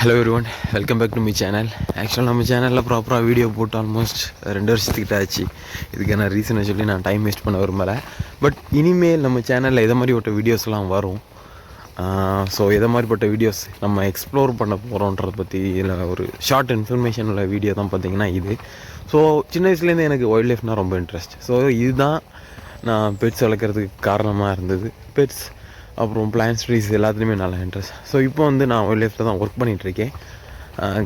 Hello everyone welcome back to me channel ஆக்சுவலாக நம்ம சேனலில் ப்ராப்பராக வீடியோ போட்டு ஆல்மோஸ்ட் ரெண்டு வருஷத்துக்கிட்ட ஆச்சு. இதுக்கான ரீசனை சொல்லி நான் டைம் வேஸ்ட் பண்ண விரும்பலை. பட் இனிமேல் நம்ம சேனலில் எதை மாதிரி ஒட்ட வீடியோஸ்லாம் வரும்? ஸோ எதை மாதிரிப்பட்ட வீடியோஸ் நம்ம எக்ஸ்ப்ளோர் பண்ண போகிறோன்றத பற்றி இல்லை ஒரு ஷார்ட் இன்ஃபர்மேஷன் உள்ள வீடியோ தான் பார்த்தீங்கன்னா இது. ஸோ சின்ன வயசுலேருந்து எனக்கு வைல்ட் லைஃப்னால் ரொம்ப இன்ட்ரெஸ்ட் ஸோ இதுதான் நான் பெட்ஸ் வளர்க்குறதுக்கு காரணமாக இருந்தது. பெட்ஸ் அப்புறம் பிளான் ஸ்ட்ரீஸ் எல்லாத்துலேயுமே நல்லா இன்ட்ரெஸ்ட் ஸோ இப்போ வந்து நான் வைல்ட் லைஃப்பில் தான் ஒர்க் பண்ணிகிட்ருக்கேன்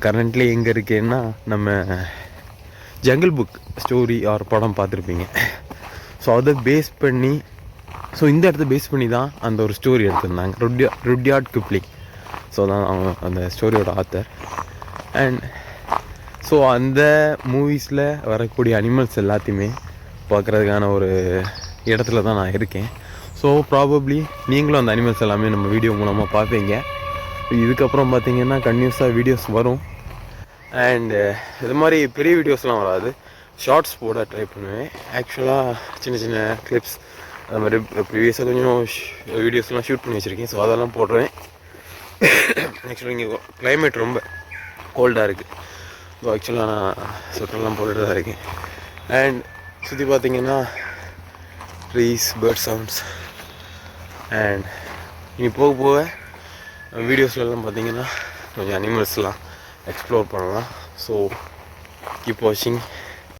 கரண்ட்லி எங்கே இருக்கேன்னா நம்ம ஜங்கிள் புக் ஸ்டோரி ஆர் படம் பார்த்துருப்பீங்க. ஸோ அதை பேஸ் பண்ணி ஸோ இந்த இடத்த பேஸ் பண்ணி தான் அந்த ஒரு ஸ்டோரி எடுத்திருந்தாங்க. ருட்யா ருட்யாட் கிப்ளிங் ஸோ தான் அவன் அந்த ஸ்டோரியோட ஆத்தர் அண்ட் ஸோ அந்த மூவிஸில் வரக்கூடிய அனிமல்ஸ் எல்லாத்தையுமே பார்க்குறதுக்கான ஒரு இடத்துல தான் நான் இருக்கேன். ஸோ ப்ராபப்ளி நீங்களும் அந்த அனிமல்ஸ் எல்லாமே நம்ம வீடியோ மூலமாக பார்ப்பீங்க. இதுக்கப்புறம் பார்த்தீங்கன்னா கன்யூஸாக வீடியோஸ் வரும். அண்டு இது மாதிரி பெரிய வீடியோஸ்லாம் வராது. ஷார்ட்ஸ் போட ட்ரை பண்ணுவேன். ஆக்சுவலாக சின்ன சின்ன கிளிப்ஸ் அது மாதிரி ப்ரீவியஸாக கொஞ்சம் வீடியோஸ்லாம் ஷூட் பண்ணி வச்சுருக்கேன். ஸோ அதெல்லாம் போடுறேன். ஆக்சுவலாக இங்கே கிளைமேட் ரொம்ப கோல்டாக இருக்குது ஸோ ஆக்சுவலாக நான் சுற்றுலாம் போட்டுட்டு தான் இருக்கேன். அண்ட் சுற்றி பார்த்தீங்கன்னா ட்ரீஸ் பேர்ட் சவுண்ட்ஸ் அண்ட் இனி போக போக வீடியோஸ்லலாம் பார்த்தீங்கன்னா கொஞ்சம் அனிமல்ஸ்லாம் எக்ஸ்ப்ளோர் பண்ணலாம். ஸோ கீப் வாட்சிங்